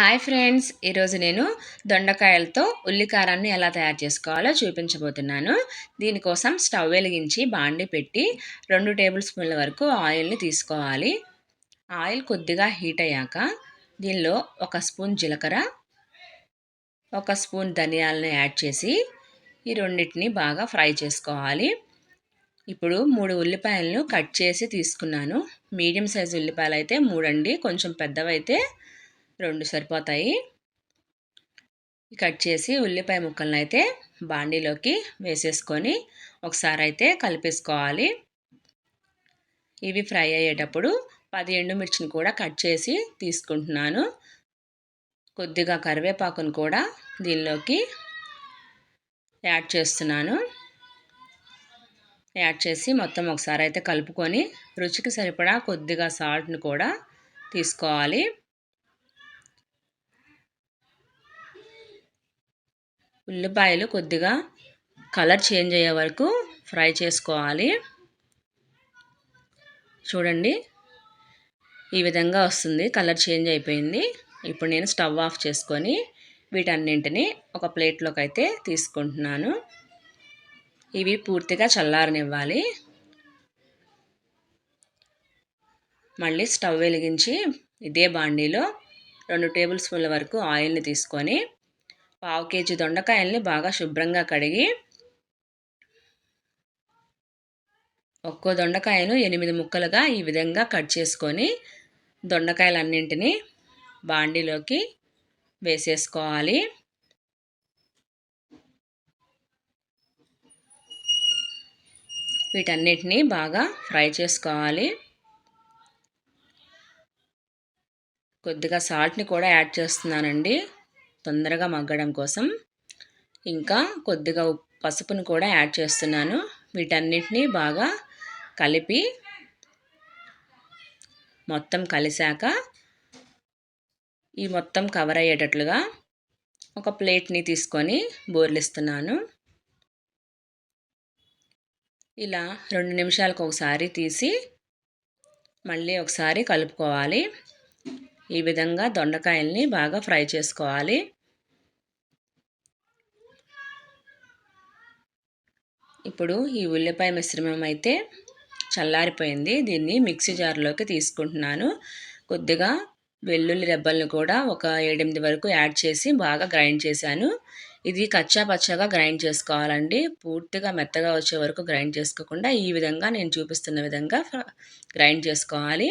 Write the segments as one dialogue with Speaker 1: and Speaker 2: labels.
Speaker 1: Hi friends ఈరోజు నేను దొండకాయలతో ఉల్లికారాన్ని ఎలా తయారు చేసుకోవాలో చూపించబోతున్నాను. దీనికోసం స్టవ్ వెలిగించి బాండి పెట్టి రెండు టేబుల్ స్పూన్ల వరకు ఆయిల్ని తీసుకోవాలి. ఆయిల్ కొద్దిగా హీట్ అయ్యాక దీనిలో ఒక స్పూన్ జీలకర్ర ఒక స్పూన్ ధనియాలను యాడ్ చేసి ఈ రెండింటిని బాగా ఫ్రై చేసుకోవాలి. ఇప్పుడు మూడు ఉల్లిపాయలను కట్ చేసి తీసుకున్నాను. మీడియం సైజు ఉల్లిపాయలు అయితే మూడండి కొంచెం పెద్దవైతే రెండు సరిపోతాయి. కట్ చేసి ఉల్లిపాయ ముక్కలను అయితే బాండీలోకి వేసేసుకొని ఒకసారి అయితే కలిపేసుకోవాలి. ఇవి ఫ్రై అయ్యేటప్పుడు పది ఎండుమిర్చిని కూడా కట్ చేసి తీసుకుంటున్నాను. కొద్దిగా కరివేపాకును కూడా దీనిలోకి యాడ్ చేస్తున్నాను. యాడ్ చేసి మొత్తం ఒకసారి అయితే కలుపుకొని రుచికి సరిపడా కొద్దిగా సాల్ట్ని కూడా తీసుకోవాలి. ఉల్లిపాయలు కొద్దిగా కలర్ చేంజ్ అయ్యే వరకు ఫ్రై చేసుకోవాలి. చూడండి ఈ విధంగా వస్తుంది. కలర్ చేంజ్ అయిపోయింది. ఇప్పుడు నేను స్టవ్ ఆఫ్ చేసుకొని వీటన్నింటిని ఒక ప్లేట్లోకి అయితే తీసుకుంటున్నాను. ఇవి పూర్తిగా చల్లారనివ్వాలి. మళ్ళీ స్టవ్ వెలిగించి ఇదే బాండీలో రెండు టేబుల్ స్పూన్ల వరకు ఆయిల్ని తీసుకొని పావు కేజీ దొండకాయల్ని బాగా శుభ్రంగా కడిగి ఒక్కో దొండకాయను ఎనిమిది ముక్కలుగా ఈ విధంగా కట్ చేసుకొని దొండకాయలన్నింటినీ బాండీలోకి వేసేసుకోవాలి. వీటన్నిటినీ బాగా ఫ్రై చేసుకోవాలి. కొద్దిగా సాల్ట్ని కూడా యాడ్ చేస్తున్నానండి. తొందరగా మగ్గడం కోసం ఇంకా కొద్దిగా పసుపును కూడా యాడ్ చేస్తున్నాను. వీటన్నిటిని బాగా కలిపి మొత్తం కలిసాక ఈ మొత్తం కవర్ అయ్యేటట్లుగా ఒక ప్లేట్ని తీసుకొని బోర్లిస్తున్నాను. ఇలా రెండు నిమిషాలకు ఒకసారి తీసి మళ్ళీ ఒకసారి కలుపుకోవాలి. ఈ విధంగా దొండకాయల్ని బాగా ఫ్రై చేసుకోవాలి. ఇప్పుడు ఈ ఉల్లిపాయ మిశ్రమం అయితే చల్లారిపోయింది. దీన్ని మిక్సీ జార్లోకి తీసుకుంటున్నాను. కొద్దిగా వెల్లుల్లి రెబ్బల్ని కూడా ఒక ఏడెనిమిది వరకు యాడ్ చేసి బాగా గ్రైండ్ చేశాను. ఇది కచ్చా పచ్చగా గ్రైండ్ చేసుకోవాలండి. పూర్తిగా మెత్తగా వచ్చే వరకు గ్రైండ్ చేసుకోకుండా ఈ విధంగా నేను చూపిస్తున్న విధంగా గ్రైండ్ చేసుకోవాలి.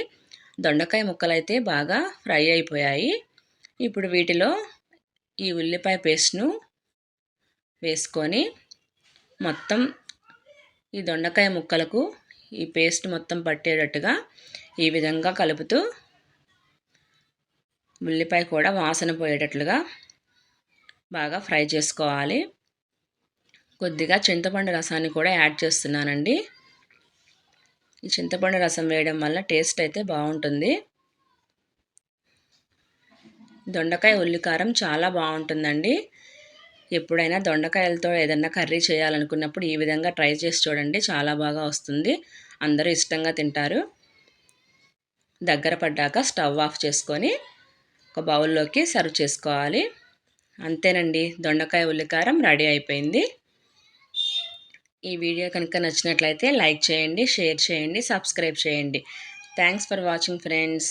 Speaker 1: దొండకాయ ముక్కలు అయితే బాగా ఫ్రై అయిపోయాయి. ఇప్పుడు వీటిలో ఈ ఉల్లిపాయ పేస్ట్ను వేసుకొని మొత్తం ఈ దొండకాయ ముక్కలకు ఈ పేస్ట్ మొత్తం పట్టేటట్టుగా ఈ విధంగా కలుపుతూ ఉల్లిపాయ కూడా వాసన పోయేటట్లుగా బాగా ఫ్రై చేసుకోవాలి. కొద్దిగా చింతపండు రసాన్ని కూడా యాడ్ చేస్తున్నానండి. ఈ చింతపండు రసం వేయడం వల్ల టేస్ట్ అయితే బాగుంటుంది. దొండకాయ ఉల్లికారం చాలా బాగుంటుందండి. ఎప్పుడైనా దొండకాయలతో ఏదన్నా కర్రీ చేయాలనుకున్నప్పుడు ఈ విధంగా ట్రై చేసి చూడండి చాలా బాగా వస్తుంది. అందరూ ఇష్టంగా తింటారు. దగ్గర పడ్డాక స్టవ్ ఆఫ్ చేసుకొని ఒక బౌల్లోకి సర్వ్ చేసుకోవాలి. అంతేనండి దొండకాయ ఉల్లికారం రెడీ అయిపోయింది. ఈ వీడియో కనుక నచ్చినట్లయితే లైక్ చేయండి షేర్ చేయండి సబ్స్క్రైబ్ చేయండి. Thanks for watching friends